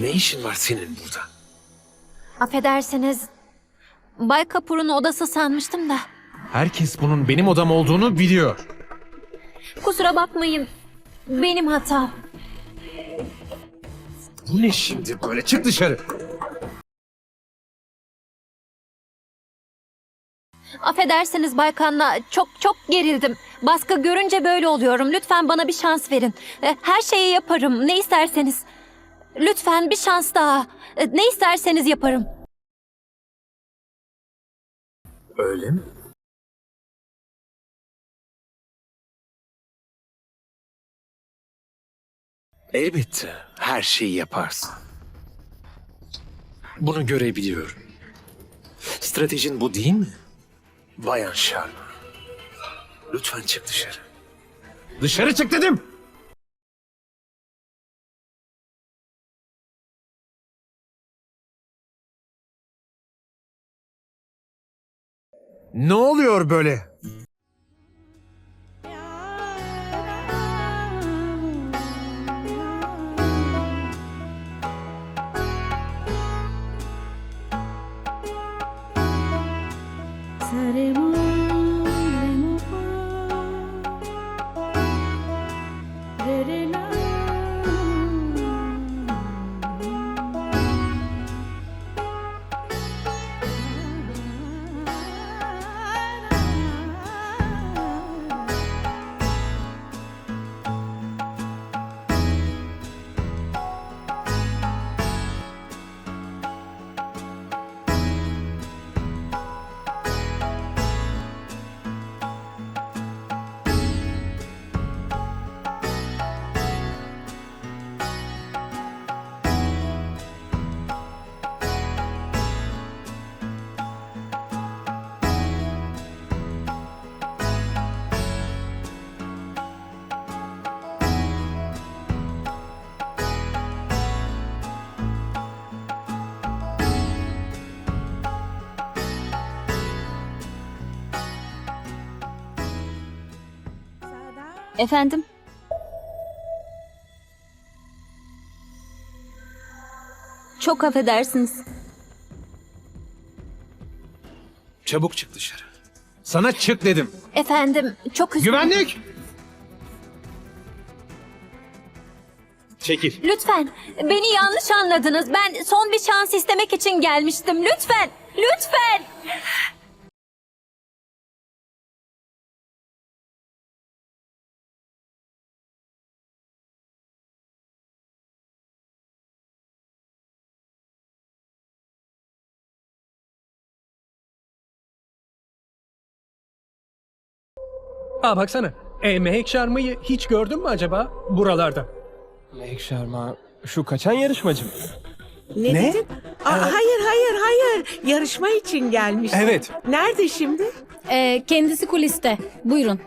Ne işin var senin burada? Affedersiniz. Bay Kapur'un odası sanmıştım da. Herkes bunun benim odam olduğunu biliyor. Kusura bakmayın. Benim hatam. Bu ne şimdi böyle? Çık dışarı. Affedersiniz Bay Kanna. Çok çok gerildim. Baskı görünce böyle oluyorum. Lütfen bana bir şans verin. E, Her şeyi yaparım. Ne isterseniz. Lütfen bir şans daha. E, Ne isterseniz yaparım. Öyle mi? Elbette her şeyi yaparsın. Bunu görebiliyorum. Stratejin bu değil mi? Bayan Sharma. Lütfen çık dışarı. Dışarı çık dedim. Ne oluyor böyle? Efendim? Çok affedersiniz. Çabuk çık dışarı. Sana çık dedim. Efendim, çok üzgünüm. Güvenlik! Çekil. Lütfen, beni yanlış anladınız. Ben son bir şans istemek için gelmiştim. Lütfen, lütfen. Aa baksana. E, Mehek Şarma'yı hiç gördün mü acaba buralarda? Meg Sharma şu kaçan yarışmacı mı? Ne, Ne? dedin? Aa, hayır hayır hayır. Yarışma için gelmiş. Evet. Nerede şimdi? Ee, kendisi kuliste. Buyurun.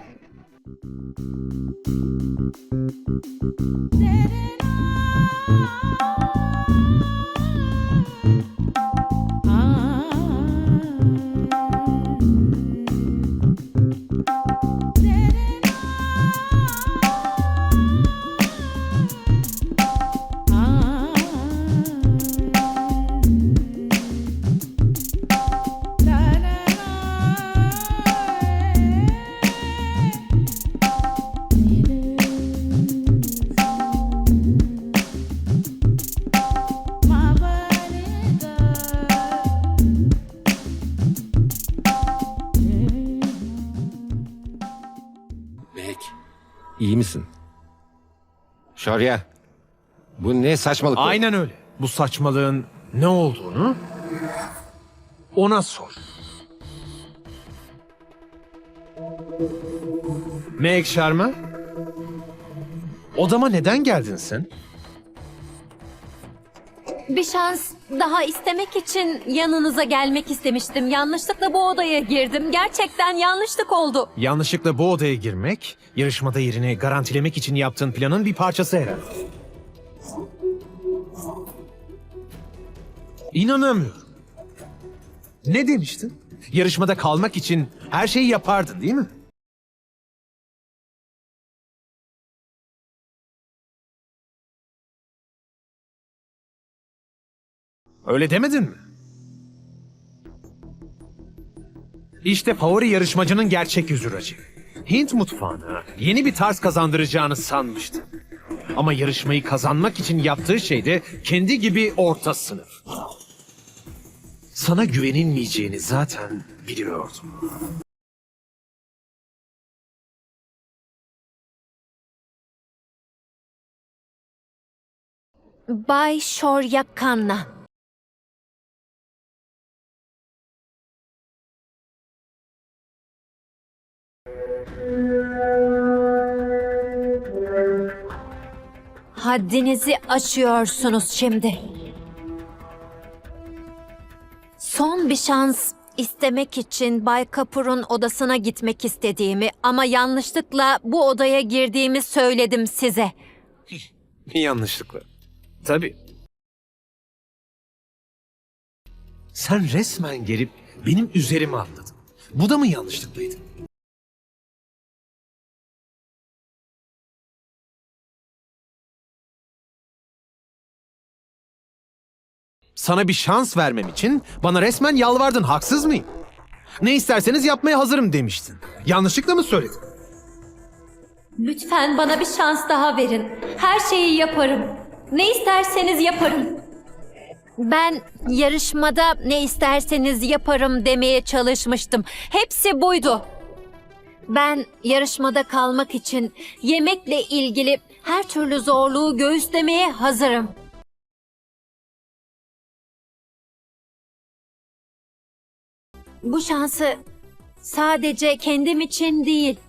Şarya, bu ne saçmalık? Aynen öyle. Bu saçmalığın ne olduğunu ona sor. Meg Sharma, odama neden geldin sen? Bir şans daha istemek için yanınıza gelmek istemiştim. Yanlışlıkla bu odaya girdim. Gerçekten yanlışlık oldu. Yanlışlıkla bu odaya girmek, yarışmada yerini garantilemek için yaptığın planın bir parçası herhalde. İnanamıyorum. Ne demiştin? Yarışmada kalmak için her şeyi yapardın değil mi? Öyle demedin mi? İşte favori yarışmacının gerçek yüzü Raci. Hint mutfağına yeni bir tarz kazandıracağını sanmıştı. Ama yarışmayı kazanmak için yaptığı şey de kendi gibi orta sınıf. Sana güvenilmeyeceğini zaten biliyordum. Bay Shorya Haddinizi aşıyorsunuz şimdi. Son bir şans istemek için Bay Kapur'un odasına gitmek istediğimi ama yanlışlıkla bu odaya girdiğimi söyledim size. Yanlışlıkla. Tabii. Sen resmen gelip benim üzerime atladın. Bu da mı yanlışlıklıydı? Sana bir şans vermem için bana resmen yalvardın. Haksız mıyım? Ne isterseniz yapmaya hazırım demiştin. Yanlışlıkla mı söyledim? Lütfen bana bir şans daha verin. Her şeyi yaparım. Ne isterseniz yaparım. Ben yarışmada ne isterseniz yaparım demeye çalışmıştım. Hepsi buydu. Ben yarışmada kalmak için yemekle ilgili her türlü zorluğu göğüslemeye hazırım. Bu şansı sadece kendim için değil,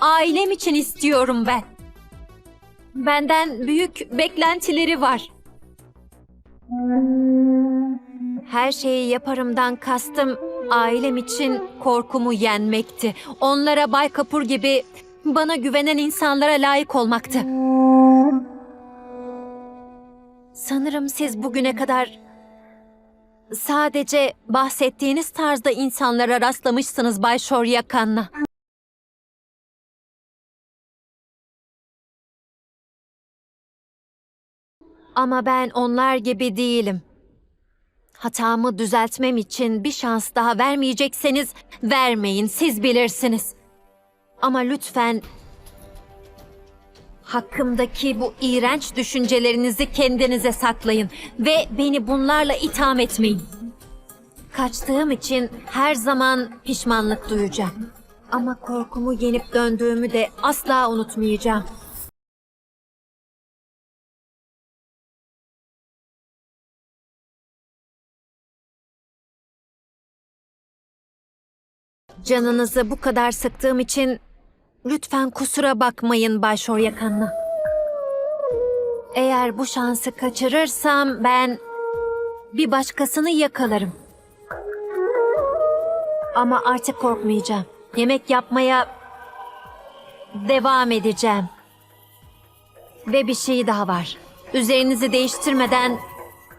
ailem için istiyorum ben. Benden büyük beklentileri var. Her şeyi yaparımdan kastım ailem için korkumu yenmekti. Onlara Bay Kapur gibi bana güvenen insanlara layık olmaktı. Sanırım siz bugüne kadar sadece bahsettiğiniz tarzda insanlara rastlamışsınız Bay Şorya Kanna. Ama ben onlar gibi değilim. Hatamı düzeltmem için bir şans daha vermeyecekseniz vermeyin, siz bilirsiniz. Ama lütfen hakkımdaki bu iğrenç düşüncelerinizi kendinize saklayın ve beni bunlarla itham etmeyin. Kaçtığım için her zaman pişmanlık duyacağım. Ama korkumu yenip döndüğümü de asla unutmayacağım. Canınızı bu kadar sıktığım için lütfen kusura bakmayın Bay Şoryakanlı. Eğer bu şansı kaçırırsam ben bir başkasını yakalarım. Ama artık korkmayacağım. Yemek yapmaya devam edeceğim. Ve bir şey daha var. Üzerinizi değiştirmeden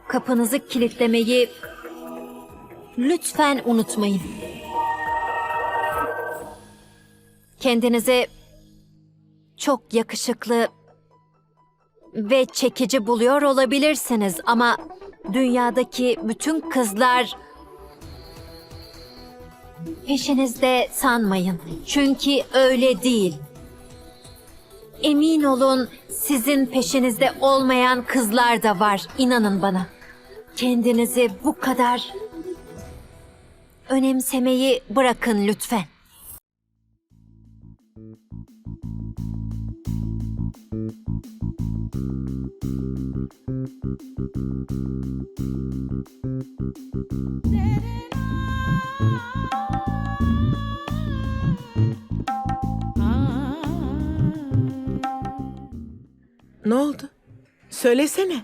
kapınızı kilitlemeyi lütfen unutmayın. Kendinizi çok yakışıklı ve çekici buluyor olabilirsiniz ama dünyadaki bütün kızlar peşinizde sanmayın. Çünkü öyle değil. Emin olun sizin peşinizde olmayan kızlar da var. İnanın bana. Kendinizi bu kadar önemsemeyi bırakın lütfen. Ne oldu? Söylesene.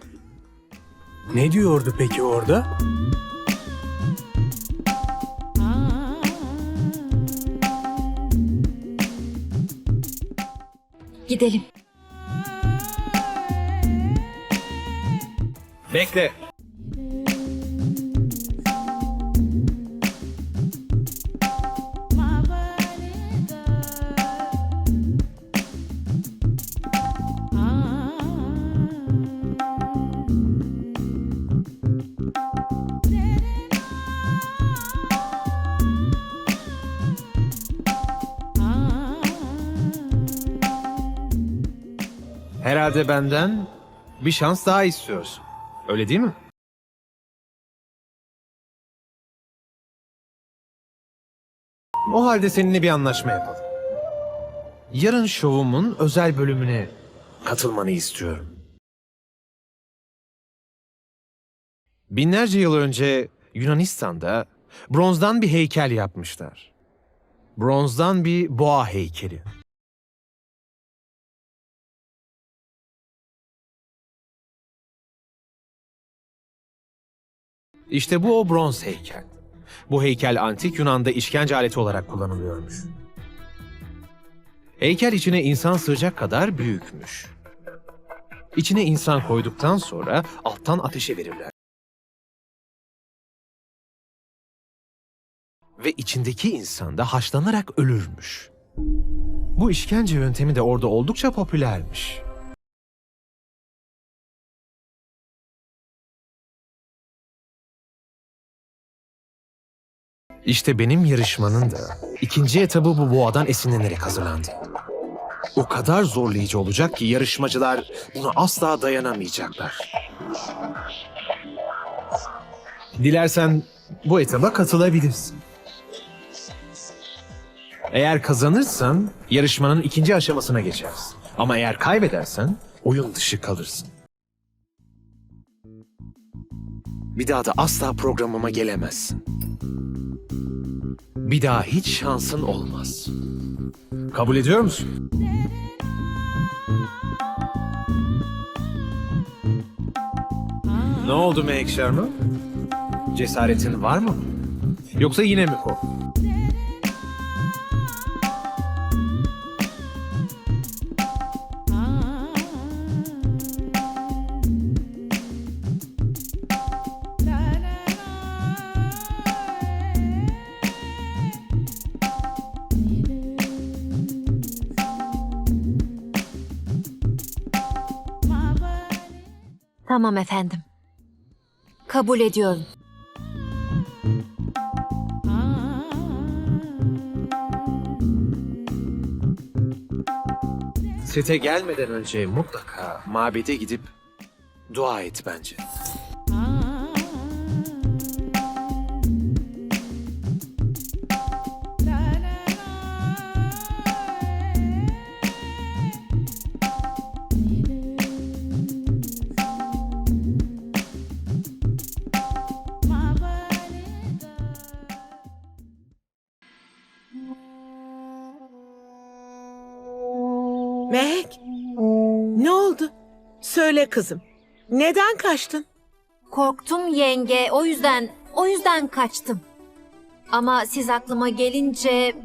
Ne diyordu peki orada? Gidelim. Bekle. Herhalde benden bir şans daha istiyorsun. Öyle değil mi? O halde seninle bir anlaşma yapalım. Yarın şovumun özel bölümüne katılmanı istiyorum. Binlerce yıl önce Yunanistan'da bronzdan bir heykel yapmışlar. Bronzdan bir boğa heykeli. İşte bu o bronz heykel. Bu heykel antik Yunan'da işkence aleti olarak kullanılıyormuş. Heykel içine insan sığacak kadar büyükmüş. İçine insan koyduktan sonra alttan ateşe verirler. Ve içindeki insan da haşlanarak ölürmüş. Bu işkence yöntemi de orada oldukça popülermiş. İşte benim yarışmanın da ikinci etabı bu boğadan esinlenerek hazırlandı. O kadar zorlayıcı olacak ki yarışmacılar buna asla dayanamayacaklar. Dilersen bu etaba katılabilirsin. Eğer kazanırsan yarışmanın ikinci aşamasına geçersin. Ama eğer kaybedersen oyun dışı kalırsın. Bir daha da asla programıma gelemezsin. Bir daha hiç şansın olmaz. Kabul ediyor musun? Ne oldu Mehek Sharma? Cesaretin var mı? Yoksa yine mi kork? Tamam efendim. Kabul ediyorum. Sete gelmeden önce mutlaka mabede gidip dua et bence. Söyle kızım. Neden kaçtın? Korktum yenge. O yüzden, o yüzden kaçtım. Ama siz aklıma gelince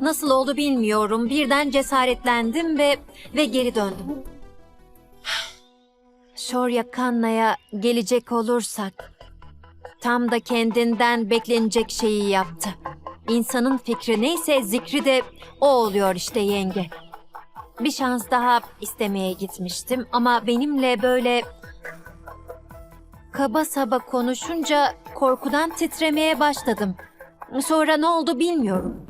nasıl oldu bilmiyorum. Birden cesaretlendim ve ve geri döndüm. Şorya Kanna'ya gelecek olursak tam da kendinden beklenecek şeyi yaptı. İnsanın fikri neyse zikri de o oluyor işte yenge. Bir şans daha istemeye gitmiştim ama benimle böyle kaba saba konuşunca korkudan titremeye başladım. Sonra ne oldu bilmiyorum.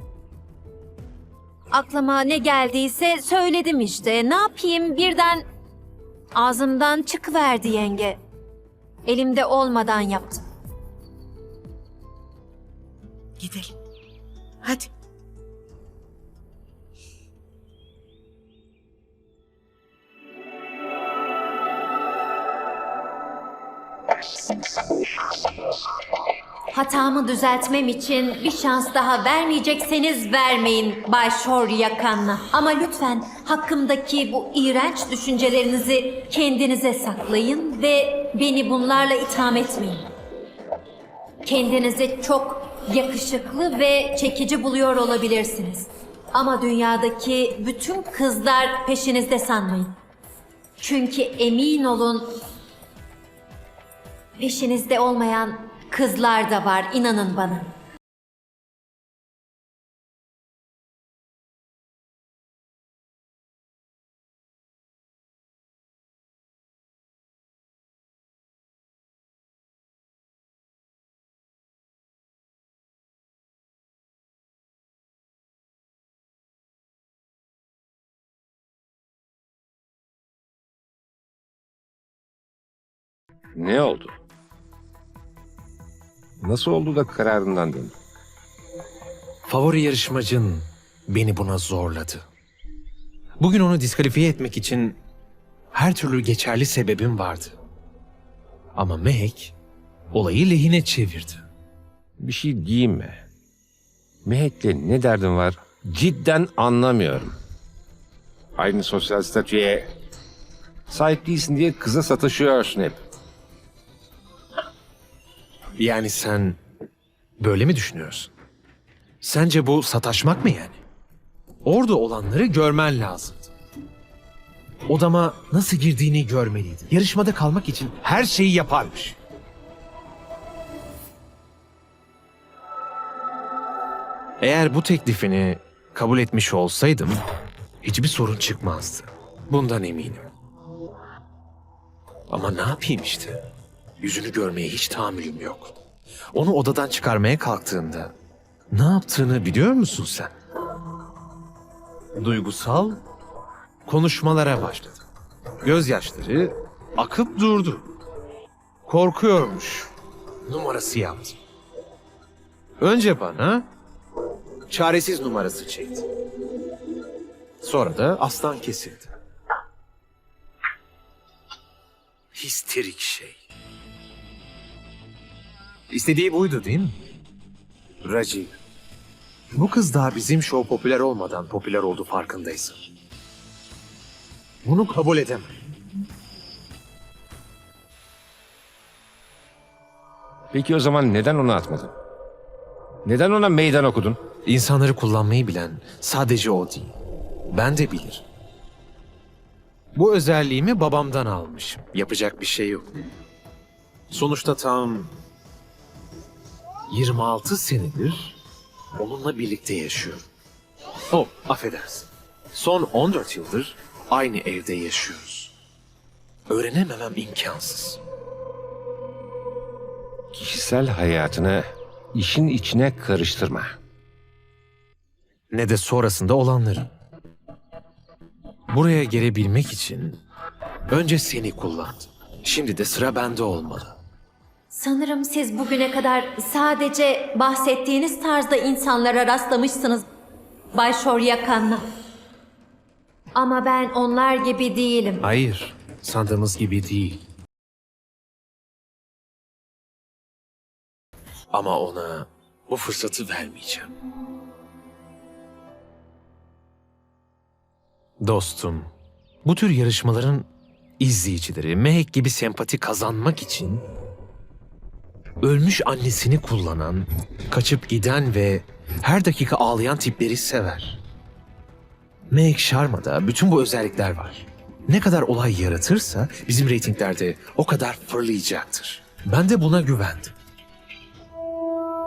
Aklıma ne geldiyse söyledim işte. Ne yapayım birden ağzımdan çıkıverdi yenge. Elimde olmadan yaptım. Gidelim. Hadi. Hatamı düzeltmem için bir şans daha vermeyecekseniz vermeyin Bay Şor Yakan'la. Ama lütfen hakkımdaki bu iğrenç düşüncelerinizi kendinize saklayın ve beni bunlarla itham etmeyin. Kendinizi çok yakışıklı ve çekici buluyor olabilirsiniz. Ama dünyadaki bütün kızlar peşinizde sanmayın. Çünkü emin olun Peşinizde olmayan kızlar da var inanın bana. Ne oldu? Nasıl oldu da kararından döndün? Favori yarışmacın beni buna zorladı. Bugün onu diskalifiye etmek için her türlü geçerli sebebim vardı. Ama Mehek olayı lehine çevirdi. Bir şey diyeyim mi? Mehek'le ne derdin var? Cidden anlamıyorum. Aynı sosyal statüye sahip değilsin diye kıza sataşıyorsun hep. Yani sen böyle mi düşünüyorsun? Sence bu sataşmak mı yani? Orada olanları görmen lazımdı. Odama nasıl girdiğini görmeliydin. Yarışmada kalmak için her şeyi yaparmış. Eğer bu teklifini kabul etmiş olsaydım hiçbir sorun çıkmazdı. Bundan eminim. Ama ne yapayım işte? Yüzünü görmeye hiç tahammülüm yok. Onu odadan çıkarmaya kalktığında ne yaptığını biliyor musun sen? Duygusal konuşmalara başladı. Gözyaşları akıp durdu. Korkuyormuş. Numarası yaptı. Önce bana çaresiz numarası çekti. Sonra da aslan kesildi. Histerik şey. İstediği buydu değil mi? Raci. Bu kız daha bizim show popüler olmadan popüler oldu farkındaysın. Bunu kabul edemem. Peki o zaman neden onu atmadın? Neden ona meydan okudun? İnsanları kullanmayı bilen sadece o değil. Ben de bilir. Bu özelliğimi babamdan almışım. Yapacak bir şey yok. Sonuçta tam 26 senedir onunla birlikte yaşıyorum. Oh, affedersin. Son 14 yıldır aynı evde yaşıyoruz. Öğrenememem imkansız. Kişisel hayatını işin içine karıştırma. ne de sonrasında olanları. Buraya gelebilmek için önce seni kullandım. Şimdi de sıra bende olmalı. Sanırım siz bugüne kadar sadece bahsettiğiniz tarzda insanlara rastlamışsınız Bay Şoryakan'la. Ama ben onlar gibi değilim. Hayır, sandığımız gibi değil. Ama ona bu fırsatı vermeyeceğim. Dostum, bu tür yarışmaların izleyicileri Mehek gibi sempati kazanmak için ölmüş annesini kullanan, kaçıp giden ve her dakika ağlayan tipleri sever. Meg Sharma'da bütün bu özellikler var. Ne kadar olay yaratırsa bizim reytinglerde o kadar fırlayacaktır. Ben de buna güvendim.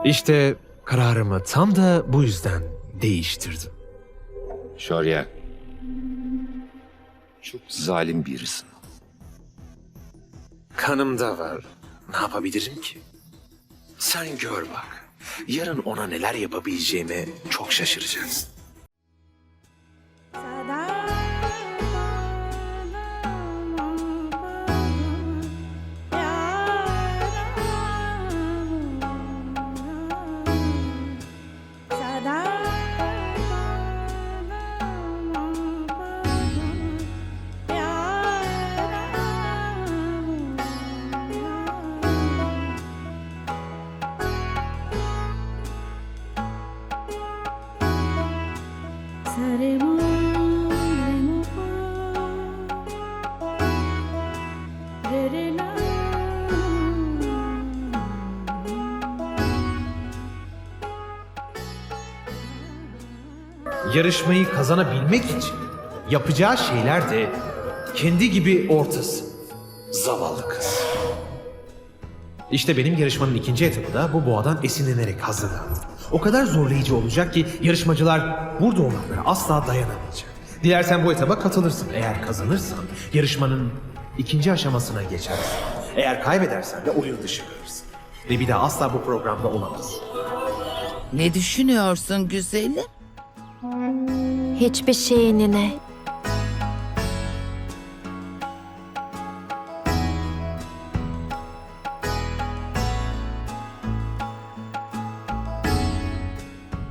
İşte kararımı tam da bu yüzden değiştirdim. Şorya. Çok zalim birisin. Kanımda var. Ne yapabilirim ki? Sen gör bak. Yarın ona neler yapabileceğime çok şaşıracaksın. Yarışmayı kazanabilmek için yapacağı şeyler de kendi gibi ortası. Zavallı kız. İşte benim yarışmanın ikinci etabı da bu boğadan esinlenerek hazırlandı. O kadar zorlayıcı olacak ki yarışmacılar burada olanlara asla dayanamayacak. Dilersen bu etaba katılırsın. Eğer kazanırsan yarışmanın ikinci aşamasına geçersin. Eğer kaybedersen de oyun dışı kalırsın. Ve bir daha asla bu programda olamazsın. Ne düşünüyorsun güzelim? Hiçbir şeyini ne?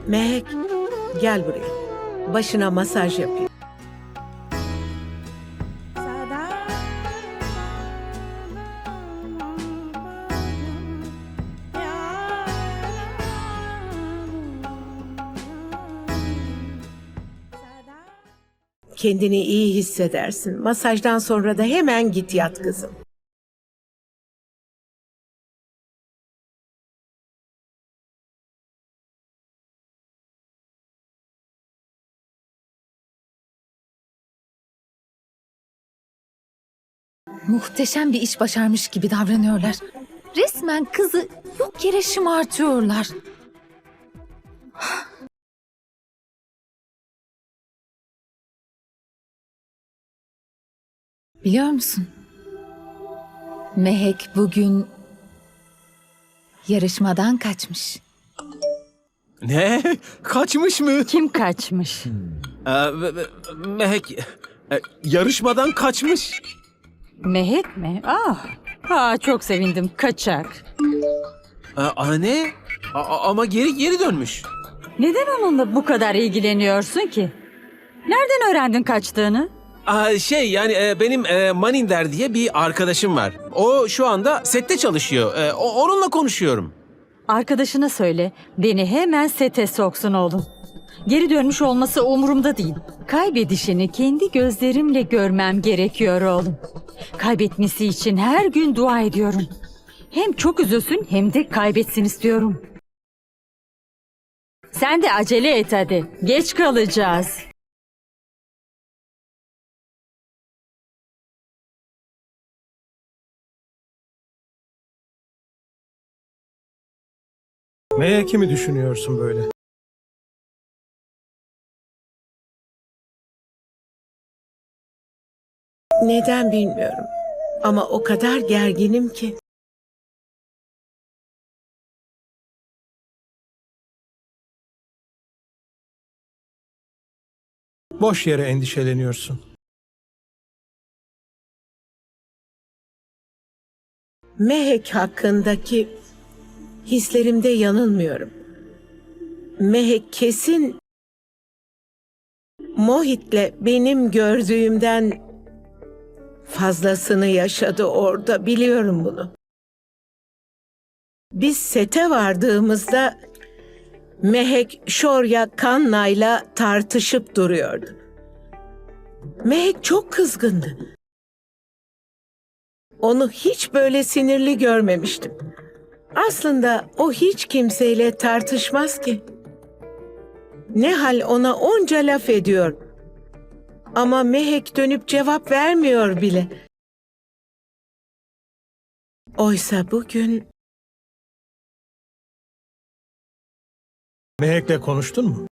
Mehek, gel buraya. Başına masaj yapayım. Kendini iyi hissedersin. Masajdan sonra da hemen git yat kızım. Muhteşem bir iş başarmış gibi davranıyorlar. Resmen kızı yok yere şımartıyorlar. Biliyor musun? Mehek bugün yarışmadan kaçmış. Ne? Kaçmış mı? Kim kaçmış? Ee, me- me- Mehek e, yarışmadan kaçmış. Mehek mi? Ah, ha, çok sevindim. Kaçak. Ee, anne a- ama geri geri dönmüş. Neden onunla bu kadar ilgileniyorsun ki? Nereden öğrendin kaçtığını? Aa, şey yani e, benim e, Maninder diye bir arkadaşım var. O şu anda sette çalışıyor. E, o- onunla konuşuyorum. Arkadaşına söyle, beni hemen sete soksun oğlum. Geri dönmüş olması umurumda değil. Kaybedişini kendi gözlerimle görmem gerekiyor oğlum. Kaybetmesi için her gün dua ediyorum. Hem çok üzülsün hem de kaybetsin istiyorum. Sen de acele et hadi. Geç kalacağız. Mehek'i mi düşünüyorsun böyle? Neden bilmiyorum. Ama o kadar gerginim ki. Boş yere endişeleniyorsun. Mehek hakkındaki hislerimde yanılmıyorum. Mehek kesin Mohit'le benim gördüğümden fazlasını yaşadı orada biliyorum bunu. Biz sete vardığımızda Mehek Şorya Kanna'yla tartışıp duruyordu. Mehek çok kızgındı. Onu hiç böyle sinirli görmemiştim. Aslında o hiç kimseyle tartışmaz ki. Nehal ona onca laf ediyor. Ama Mehek dönüp cevap vermiyor bile. Oysa bugün Mehek'le konuştun mu?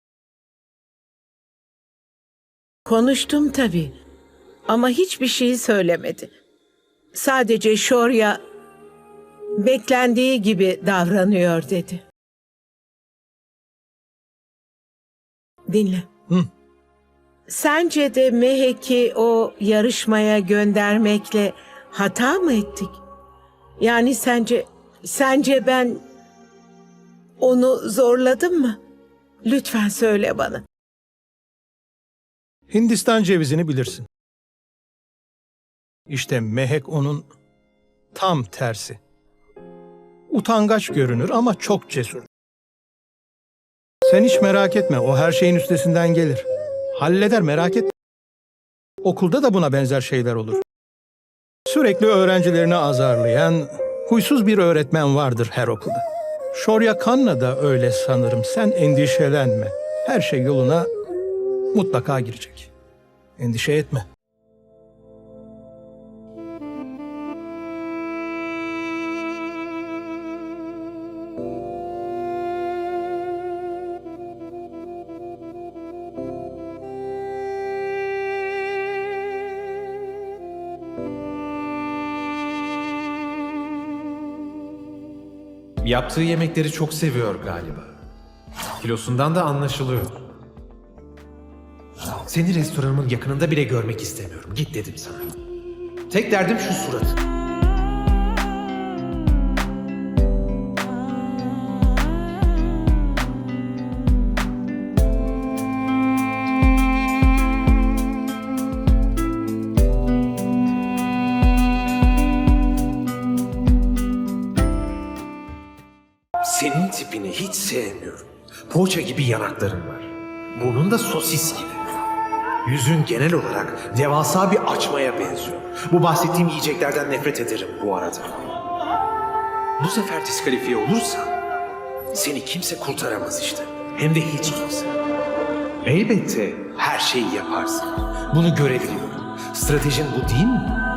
konuştum tabii. Ama hiçbir şey söylemedi. Sadece Şorya beklendiği gibi davranıyor dedi. Dinle. Hı. Sence de Mehek'i o yarışmaya göndermekle hata mı ettik? Yani sence sence ben onu zorladım mı? Lütfen söyle bana. Hindistan cevizini bilirsin. İşte Mehek onun tam tersi. Utangaç görünür ama çok cesur. Sen hiç merak etme, o her şeyin üstesinden gelir. Halleder merak etme. Okulda da buna benzer şeyler olur. Sürekli öğrencilerini azarlayan, huysuz bir öğretmen vardır her okulda. Şorya Kanna da öyle sanırım. Sen endişelenme. Her şey yoluna mutlaka girecek. Endişe etme. Yaptığı yemekleri çok seviyor galiba. Kilosundan da anlaşılıyor. Seni restoranımın yakınında bile görmek istemiyorum. Git dedim sana. Tek derdim şu suratı. Burnun da sosis gibi. Yüzün genel olarak devasa bir açmaya benziyor. Bu bahsettiğim yiyeceklerden nefret ederim bu arada. Bu sefer diskalifiye olursan seni kimse kurtaramaz işte. Hem de hiç kimse. Elbette her şeyi yaparsın. Bunu görebiliyorum. Stratejin bu değil mi?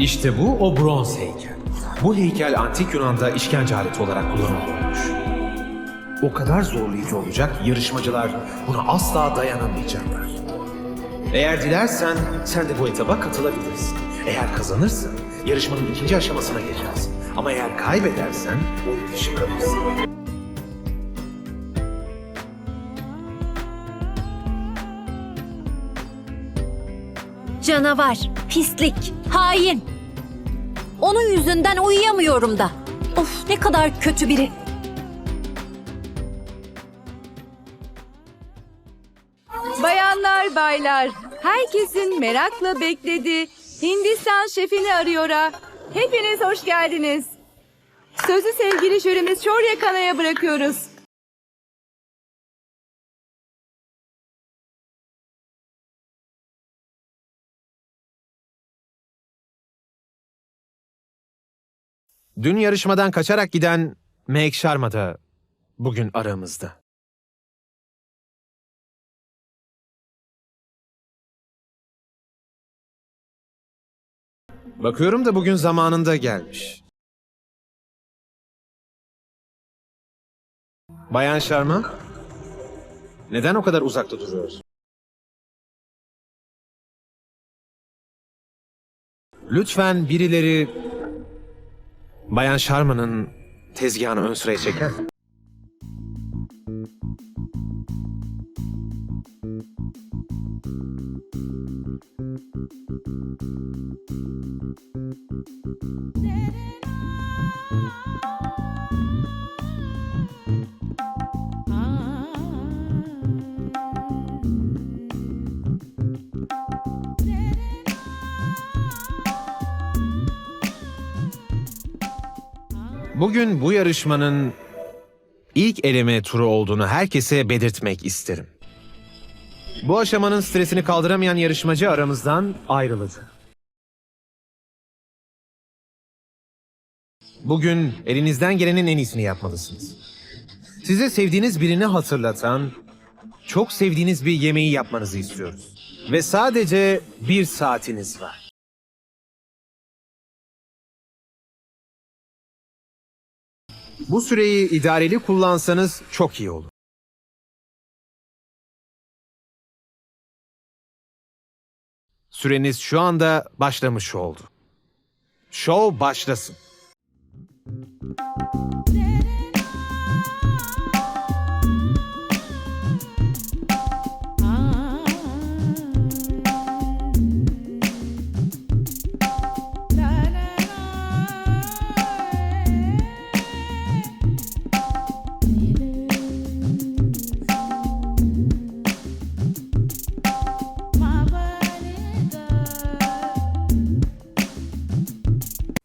İşte bu o bronz heykel. Bu heykel antik Yunan'da işkence aleti olarak kullanılıyormuş. O kadar zorlayıcı olacak yarışmacılar buna asla dayanamayacaklar. Eğer dilersen sen de bu etaba katılabilirsin. Eğer kazanırsan yarışmanın ikinci aşamasına geçersin. Ama eğer kaybedersen oyun dışı kalırsın. Canavar, pislik, hain. Onun yüzünden uyuyamıyorum da. Of ne kadar kötü biri. Bayanlar, baylar, herkesin merakla beklediği Hindistan şefini arıyor'a hepiniz hoş geldiniz. Sözü sevgili jürimiz Şorya Kana'ya bırakıyoruz. Dün yarışmadan kaçarak giden Meg Sharma da bugün aramızda. Bakıyorum da bugün zamanında gelmiş. Bayan Sharma, neden o kadar uzakta duruyorsun? Lütfen birileri Bayan Sharma'nın tezgahını ön sıraya çeker. Bugün bu yarışmanın ilk eleme turu olduğunu herkese belirtmek isterim. Bu aşamanın stresini kaldıramayan yarışmacı aramızdan ayrıldı. Bugün elinizden gelenin en iyisini yapmalısınız. Size sevdiğiniz birini hatırlatan, çok sevdiğiniz bir yemeği yapmanızı istiyoruz. Ve sadece bir saatiniz var. Bu süreyi idareli kullansanız çok iyi olur. Süreniz şu anda başlamış oldu. Show başlasın.